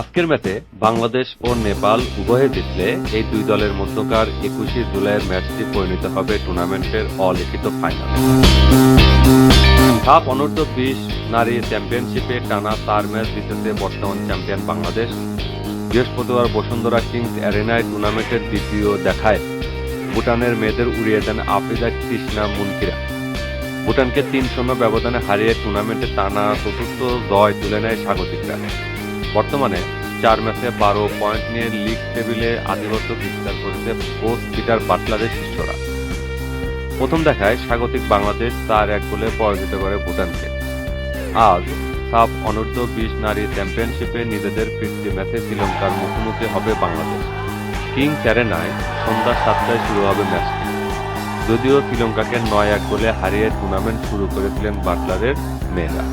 আজকের ম্যাচে বাংলাদেশ ও নেপাল উভয়ে জিতলে এই দুই দলের মধ্যকার একুশে জুলাইয়ের ম্যাচটি পরিণত হবে টুর্নামেন্টের অলিখিত ফাইনালে সাপ অনূর্ধ্ব বিশ নারী চ্যাম্পিয়নশিপে টানা চার ম্যাচ জিতেছে বর্তমান চ্যাম্পিয়ন বাংলাদেশ। বৃহস্পতিবার বসুন্ধরা কিংস অ্যারেনায় টুর্নামেন্টের দ্বিতীয় দেখায়। ভুটানের মেয়েদের উড়িয়ে দেন আফ্রিদা কৃষ্ণা মুনকিরা। ভুটানকে তিন শূন্য ব্যবধানে হারিয়ে টুর্নামেন্টে টানা চতুর্থ জয় তুলে নেয় স্বাগতিকরা। বর্তমানে চার ম্যাচে বারো পয়েন্ট নিয়ে লিগ টেবিলে আধিপত্য বিস্তার করেছে কোচ পিটার বাটলারের শিষ্যরা। প্রথম দেখায় স্বাগতিক বাংলাদেশ চার এক গোলে পরাজিত করে ভুটানকে। আজ সাফ অনূর্ধ্ব বিশ নারী চ্যাম্পিয়নশিপে নিজেদের ফিরতি ম্যাচে শ্রীলঙ্কার মুখোমুখি হবে বাংলাদেশ। কিং অ্যারেনায় সন্ধ্যা সাতটায় শুরু হবে ম্যাচটি। যদিও শ্রীলঙ্কাকে নয় এক গোলে হারিয়ে টুর্নামেন্ট শুরু করেছিলেন বাটলারের মেয়েরা।